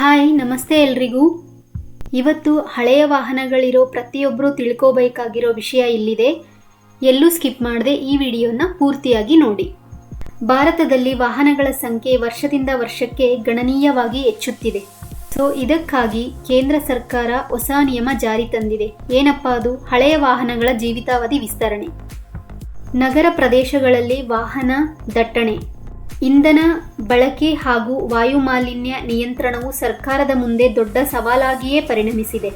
Hi, ನಮಸ್ತೆ ಎಲ್ರಿಗೂ. ಇವತ್ತು ಹಳೆಯ ವಾಹನಗಳಿರೋ ಪ್ರತಿಯೊಬ್ಬರು ತಿಳ್ಕೋಬೇಕಾಗಿರೋ ವಿಷಯ ಇಲ್ಲಿದೆ. ಎಲ್ಲೂ ಸ್ಕಿಪ್ ಮಾಡದೆ ಈ ವಿಡಿಯೋನ ಪೂರ್ತಿಯಾಗಿ ನೋಡಿ. ಭಾರತದಲ್ಲಿ ವಾಹನಗಳ ಸಂಖ್ಯೆ ವರ್ಷದಿಂದ ವರ್ಷಕ್ಕೆ ಗಣನೀಯವಾಗಿ ಹೆಚ್ಚುತ್ತಿದೆ. ಸೊ ಇದಕ್ಕಾಗಿ ಕೇಂದ್ರ ಸರ್ಕಾರ ಹೊಸ ನಿಯಮ ಜಾರಿ ತಂದಿದೆ. ಏನಪ್ಪ ಅದು? ಹಳೆಯ ವಾಹನಗಳ ಜೀವಿತಾವಧಿ ವಿಸ್ತರಣೆ. ನಗರ ಪ್ರದೇಶಗಳಲ್ಲಿ ವಾಹನ ದಟ್ಟಣೆ. ಇಂಧನ ಬಳಕೆ ಹಾಗೂ ವಾಯುಮಾಲಿನ್ಯ ನಿಯಂತ್ರಣವು ಸರ್ಕಾರದ ಮುಂದೆ ದೊಡ್ಡ ಸವಾಲಾಗಿಯೇ ಪರಿಣಮಿಸಿದೆ.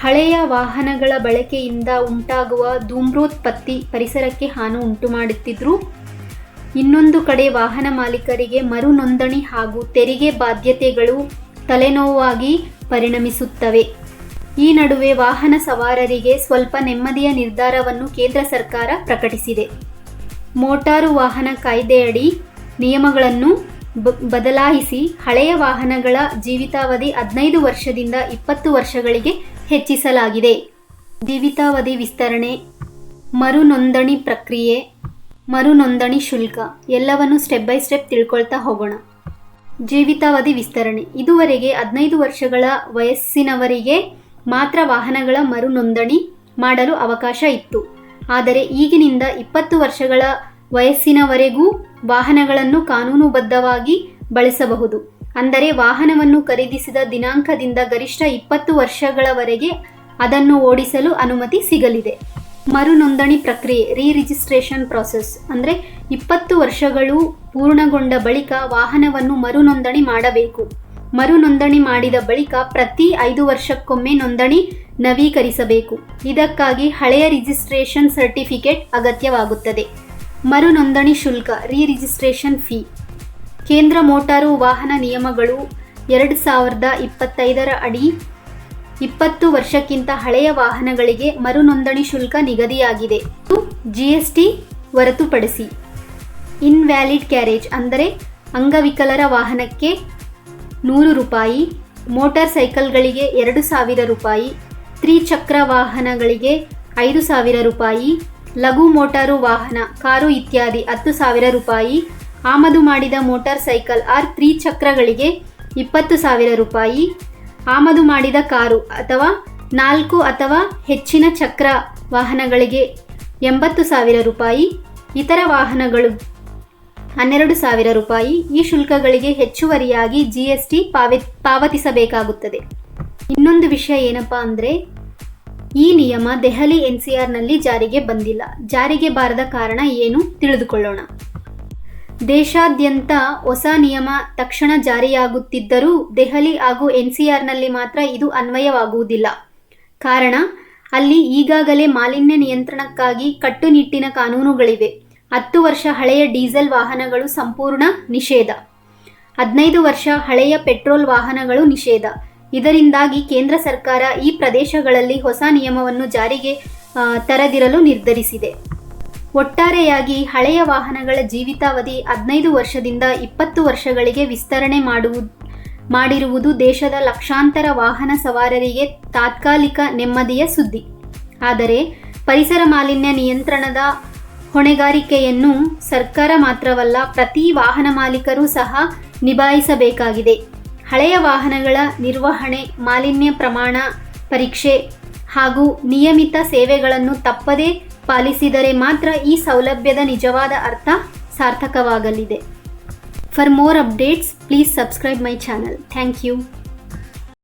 ಹಳೆಯ ವಾಹನಗಳ ಬಳಕೆಯಿಂದ ಉಂಟಾಗುವ ಧೂಮ್ರೋತ್ಪತ್ತಿ ಪರಿಸರಕ್ಕೆ ಹಾನಿ ಉಂಟುಮಾಡುತ್ತಿದ್ರೂ, ಇನ್ನೊಂದು ಕಡೆ ವಾಹನ ಮಾಲೀಕರಿಗೆ ಮರು ನೋಂದಣಿ ಹಾಗೂ ತೆರಿಗೆ ಬಾಧ್ಯತೆಗಳು ತಲೆನೋವಾಗಿ ಪರಿಣಮಿಸುತ್ತವೆ. ಈ ನಡುವೆ ವಾಹನ ಸವಾರರಿಗೆ ಸ್ವಲ್ಪ ನೆಮ್ಮದಿಯ ನಿರ್ಧಾರವನ್ನು ಕೇಂದ್ರ ಸರ್ಕಾರ ಪ್ರಕಟಿಸಿದೆ. ಮೋಟಾರು ವಾಹನ ಕಾಯ್ದೆಯಡಿ ನಿಯಮಗಳನ್ನು ಬದಲಾಯಿಸಿ ಹಳೆಯ ವಾಹನಗಳ ಜೀವಿತಾವಧಿ ಹದಿನೈದು ವರ್ಷದಿಂದ ಇಪ್ಪತ್ತು ವರ್ಷಗಳಿಗೆ ಹೆಚ್ಚಿಸಲಾಗಿದೆ. ಜೀವಿತಾವಧಿ ವಿಸ್ತರಣೆ ಮರು ನೋಂದಣಿ ಪ್ರಕ್ರಿಯೆ ಮರು ನೋಂದಣಿ ಶುಲ್ಕ ಎಲ್ಲವನ್ನು ಸ್ಟೆಪ್ ಬೈ ಸ್ಟೆಪ್ ತಿಳ್ಕೊಳ್ತಾ ಹೋಗೋಣ. ಜೀವಿತಾವಧಿ ವಿಸ್ತರಣೆ, ಇದುವರೆಗೆ ಹದಿನೈದು ವರ್ಷಗಳ ವಯಸ್ಸಿನವರಿಗೆ ಮಾತ್ರ ವಾಹನಗಳ ಮರು ನೋಂದಣಿ ಮಾಡಲು ಅವಕಾಶ ಇತ್ತು. ಆದರೆ ಈಗಿನಿಂದ ಇಪ್ಪತ್ತು ವರ್ಷಗಳ ವಯಸ್ಸಿನವರೆಗೂ ವಾಹನಗಳನ್ನು ಕಾನೂನುಬದ್ಧವಾಗಿ ಬಳಸಬಹುದು. ಅಂದರೆ ವಾಹನವನ್ನು ಖರೀದಿಸಿದ ದಿನಾಂಕದಿಂದ ಗರಿಷ್ಠ ಇಪ್ಪತ್ತು ವರ್ಷಗಳವರೆಗೆ ಅದನ್ನು ಓಡಿಸಲು ಅನುಮತಿ ಸಿಗಲಿದೆ. ಮರು ನೋಂದಣಿ ಪ್ರಕ್ರಿಯೆ ರೀ ರಿಜಿಸ್ಟ್ರೇಷನ್ ಪ್ರಾಸೆಸ್ ಅಂದರೆ ಇಪ್ಪತ್ತು ವರ್ಷಗಳು ಪೂರ್ಣಗೊಂಡ ಬಳಿಕ ವಾಹನವನ್ನು ಮರು ನೋಂದಣಿ ಮಾಡಬೇಕು. ಮರು ನೋಂದಣಿ ಮಾಡಿದ ಬಳಿಕ ಪ್ರತಿ ಐದು ವರ್ಷಕ್ಕೊಮ್ಮೆ ನೋಂದಣಿ ನವೀಕರಿಸಬೇಕು. ಇದಕ್ಕಾಗಿ ಹಳೆಯ ರಿಜಿಸ್ಟ್ರೇಷನ್ ಸರ್ಟಿಫಿಕೇಟ್ ಅಗತ್ಯವಾಗುತ್ತದೆ. ಮರು ನೋಂದಣಿ ಶುಲ್ಕ ರೀ ರಿಜಿಸ್ಟ್ರೇಷನ್ ಫೀ. ಕೇಂದ್ರ ಮೋಟಾರು ವಾಹನ ನಿಯಮಗಳು ಎರಡು ಸಾವಿರದ ಇಪ್ಪತ್ತೈದರ ಅಡಿ ಇಪ್ಪತ್ತು ವರ್ಷಕ್ಕಿಂತ ಹಳೆಯ ವಾಹನಗಳಿಗೆ ಮರು ನೋಂದಣಿ ಶುಲ್ಕ ನಿಗದಿಯಾಗಿದೆ. ಜಿಎಸ್ಟಿ ಹೊರತುಪಡಿಸಿ. ಇನ್ವ್ಯಾಲಿಡ್ ಕ್ಯಾರೇಜ್ ಅಂದರೆ ಅಂಗವಿಕಲರ ವಾಹನಕ್ಕೆ ನೂರು ರೂಪಾಯಿ, ಮೋಟಾರ್ ಸೈಕಲ್ಗಳಿಗೆ ಎರಡು ಸಾವಿರ ರೂಪಾಯಿ, ತ್ರಿಚಕ್ರ ವಾಹನಗಳಿಗೆ ಐದು ಸಾವಿರ ರೂಪಾಯಿ, ಲಘು ಮೋಟಾರು ವಾಹನ, ಕಾರು ಇತ್ಯಾದಿ ಹತ್ತು ಸಾವಿರ ರೂಪಾಯಿ, ಆಮದು ಮಾಡಿದ ಮೋಟಾರ್ ಸೈಕಲ್ ಆರ್ ತ್ರಿಚಕ್ರಗಳಿಗೆ ಇಪ್ಪತ್ತು ಸಾವಿರ ರೂಪಾಯಿ, ಆಮದು ಮಾಡಿದ ಕಾರು ಅಥವಾ ನಾಲ್ಕು ಅಥವಾ ಹೆಚ್ಚಿನ ಚಕ್ರ ವಾಹನಗಳಿಗೆ ಎಂಬತ್ತು ಸಾವಿರ ರೂಪಾಯಿ, ಇತರ ವಾಹನಗಳು ಹನ್ನೆರಡು ಸಾವಿರ ರೂಪಾಯಿ ಈ ಶುಲ್ಕಗಳಿಗೆ ಹೆಚ್ಚುವರಿಯಾಗಿ ಜಿ ಎಸ್ ಟಿ ಪಾವ, ಪಾವತಿಸಬೇಕಾಗುತ್ತದೆ. ಇನ್ನೊಂದು ವಿಷಯ ಏನಪ್ಪಾ ಅಂದರೆ, ಈ ನಿಯಮ ದೆಹಲಿ ಎನ್ ಸಿ ಆರ್ನಲ್ಲಿ ಜಾರಿಗೆ ಬಂದಿಲ್ಲ. ಜಾರಿಗೆ ಬಾರದ ಕಾರಣ ಏನು ತಿಳಿದುಕೊಳ್ಳೋಣ. ದೇಶಾದ್ಯಂತ ಹೊಸ ನಿಯಮ ತಕ್ಷಣ ಜಾರಿಯಾಗುತ್ತಿದ್ದರೂ ದೆಹಲಿ ಹಾಗೂ ಎನ್ ಸಿ ಆರ್ನಲ್ಲಿ ಮಾತ್ರ ಇದು ಅನ್ವಯವಾಗುವುದಿಲ್ಲ. ಕಾರಣ, ಅಲ್ಲಿ ಈಗಾಗಲೇ ಮಾಲಿನ್ಯ ನಿಯಂತ್ರಣಕ್ಕಾಗಿ ಕಟ್ಟುನಿಟ್ಟಿನ ಕಾನೂನುಗಳಿವೆ. ಹತ್ತು ವರ್ಷ ಹಳೆಯ ಡೀಸೆಲ್ ವಾಹನಗಳು ಸಂಪೂರ್ಣ ನಿಷೇಧ. ಹದಿನೈದು ವರ್ಷ ಹಳೆಯ ಪೆಟ್ರೋಲ್ ವಾಹನಗಳು ನಿಷೇಧ. ಇದರಿಂದಾಗಿ ಕೇಂದ್ರ ಸರ್ಕಾರ ಈ ಪ್ರದೇಶಗಳಲ್ಲಿ ಹೊಸ ನಿಯಮವನ್ನು ಜಾರಿಗೆ ತರದಿರಲು ನಿರ್ಧರಿಸಿದೆ. ಒಟ್ಟಾರೆಯಾಗಿ ಹಳೆಯ ವಾಹನಗಳ ಜೀವಿತಾವಧಿ ಹದಿನೈದು ವರ್ಷದಿಂದ ಇಪ್ಪತ್ತು ವರ್ಷಗಳಿಗೆ ವಿಸ್ತರಣೆ ಮಾಡುವುದು ಮಾಡಿರುವುದು ದೇಶದ ಲಕ್ಷಾಂತರ ವಾಹನ ಸವಾರರಿಗೆ ತಾತ್ಕಾಲಿಕ ನೆಮ್ಮದಿಯ ಸುದ್ದಿ. ಆದರೆ ಪರಿಸರ ಮಾಲಿನ್ಯ ನಿಯಂತ್ರಣದ ಹೊಣೆಗಾರಿಕೆಯನ್ನು ಸರ್ಕಾರ ಮಾತ್ರವಲ್ಲ ಪ್ರತಿ ವಾಹನ ಮಾಲೀಕರು ಸಹ ನಿಭಾಯಿಸಬೇಕಾಗಿದೆ. ಹಳೆಯ ವಾಹನಗಳ ನಿರ್ವಹಣೆ, ಮಾಲಿನ್ಯ ಪ್ರಮಾಣ ಪರೀಕ್ಷೆ ಹಾಗೂ ನಿಯಮಿತ ಸೇವೆಗಳನ್ನು ತಪ್ಪದೇ ಪಾಲಿಸಿದರೆ ಮಾತ್ರ ಈ ಸೌಲಭ್ಯದ ನಿಜವಾದ ಅರ್ಥ ಸಾರ್ಥಕವಾಗಲಿದೆ. For more updates please subscribe my channel thank you